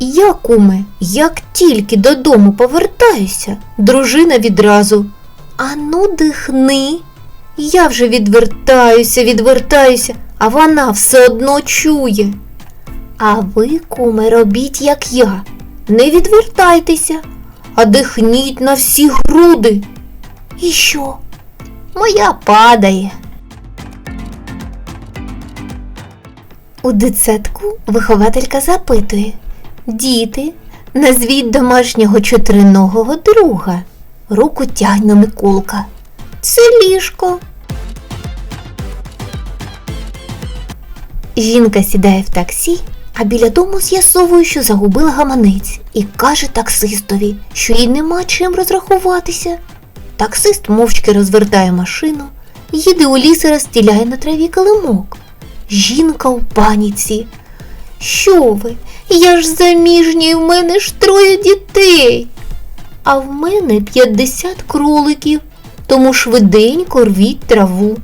Я, куме, як тільки додому повертаюся, дружина відразу. Ану, дихни. Я вже відвертаюся, відвертаюся, а вона все одно чує. А ви, куме, робіть, як я. Не відвертайтеся, а дихніть на всі груди. І що? Моя падає. У дитсадку вихователька запитує Діти, назвіть домашнього чотириногого друга. Руку тягне Миколка. Це ліжко. Жінка сідає в таксі, а біля дому з'ясовує, що загубила гаманець, і каже таксистові, що їй нема чим розрахуватися. Таксист мовчки розвертає машину, їде у ліс і розстіляє на траві килимок. Жінка у паніці. Що ви? Я ж заміжня і в мене ж троє дітей. А в мене 50 кроликів, тому швиденько рвіть траву.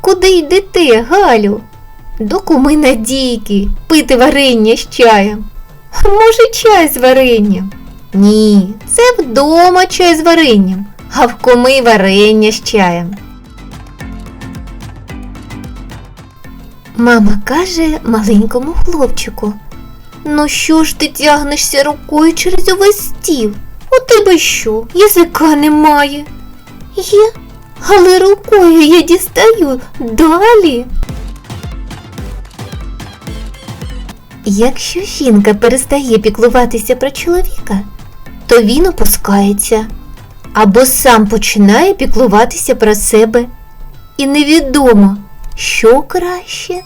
Куди йдете, Галю? До куми Надійки, пити варення з чаєм. Може, чай з варенням? Ні, це вдома чай з варенням, а в куми варення з чаєм. Мама каже маленькому хлопчику. Ну що ж ти тягнешся рукою через увесь стіл? У тебе що, язика немає? Є, але рукою я дістаю далі. Якщо жінка перестає піклуватися про чоловіка, то він опускається або сам починає піклуватися про себе. І невідомо, що краще.